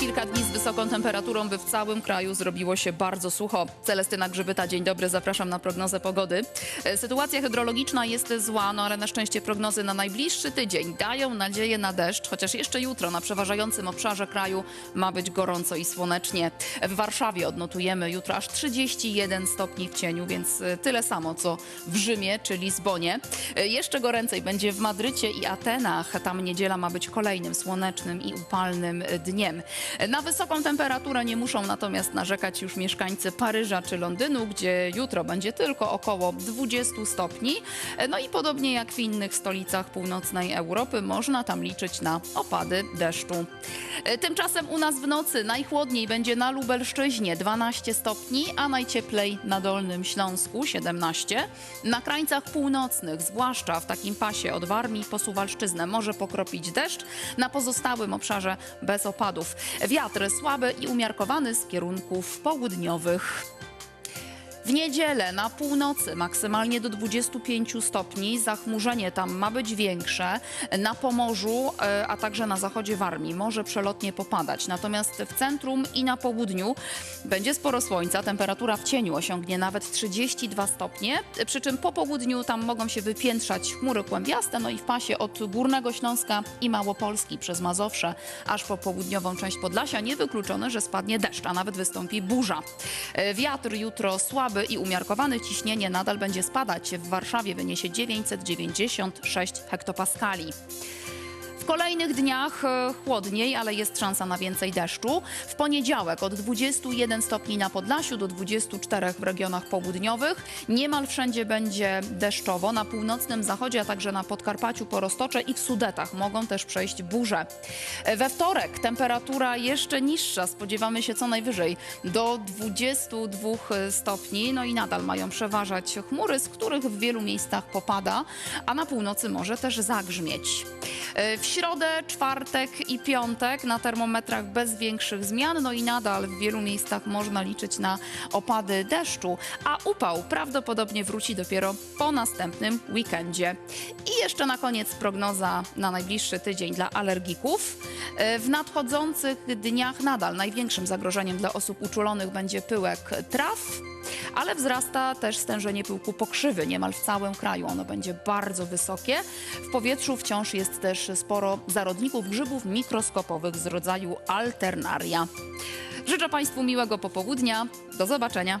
kilka dni z wysoką temperaturą, by w całym kraju zrobiło się bardzo sucho. Celestyna Grzybyta, dzień dobry, zapraszam na prognozę pogody. E, Sytuacja hydrologiczna jest zła, no ale na szczęście prognozy na najbliższy tydzień dają nadzieję na deszcz, chociaż jeszcze jutro na przeważającym obszarze kraju ma być gorąco i słonecznie. W Warszawie odnotujemy jutro aż 31 stopni w cieniu, więc e, tyle samo co w Rzymie czy Lizbonie. E, Jeszcze goręcej będzie w Madrycie i Atenach. Tam niedziela ma być kolejnym słonecznym i upalnym dniem. Na wysoką temperaturę nie muszą natomiast narzekać już mieszkańcy Paryża czy Londynu, gdzie jutro będzie tylko około 20 stopni. No i podobnie jak w innych stolicach północnej Europy, można tam liczyć na opady deszczu. Tymczasem u nas w nocy najchłodniej będzie na Lubelszczyźnie 12 stopni, a najcieplej na Dolnym Śląsku 17. Na krańcach północnych, zwłaszcza w takim pasie od Warmii po Suwalszczyznę, może pokropić deszcz. Na pozostałym obszarze bez opadów. Wiatr słaby i umiarkowany z kierunków południowych. W niedzielę na północy maksymalnie do 25 stopni. Zachmurzenie tam ma być większe. Na Pomorzu, e, a także na zachodzie Warmii może przelotnie popadać. Natomiast w centrum i na południu będzie sporo słońca. Temperatura w cieniu osiągnie nawet 32 stopnie. Przy czym po południu tam mogą się wypiętrzać chmury kłębiaste. No i w pasie od Górnego Śląska i Małopolski przez Mazowsze aż po południową część Podlasia niewykluczone, że spadnie deszcz, a nawet wystąpi burza. E, Wiatr jutro słaby i umiarkowany. Ciśnienie nadal będzie spadać. W Warszawie wyniesie 996 hektopaskali. W kolejnych dniach e, chłodniej, ale jest szansa na więcej deszczu. W poniedziałek od 21 stopni na Podlasiu do 24 w regionach południowych. Niemal wszędzie będzie deszczowo. Na północnym zachodzie, a także na Podkarpaciu, Porostocze i w Sudetach mogą też przejść burze. E, We wtorek temperatura jeszcze niższa. Spodziewamy się co najwyżej do 22 stopni. No i nadal mają przeważać chmury, z których w wielu miejscach popada, a na północy może też zagrzmieć. E, W środę, czwartek i piątek na termometrach bez większych zmian, no i nadal w wielu miejscach można liczyć na opady deszczu, a upał prawdopodobnie wróci dopiero po następnym weekendzie. I jeszcze na koniec prognoza na najbliższy tydzień dla alergików. E, W nadchodzących dniach nadal największym zagrożeniem dla osób uczulonych będzie pyłek traw, ale wzrasta też stężenie pyłku pokrzywy niemal w całym kraju. Ono będzie bardzo wysokie. W powietrzu wciąż jest też sporo zarodników grzybów mikroskopowych z rodzaju alternaria. Życzę Państwu miłego popołudnia. Do zobaczenia.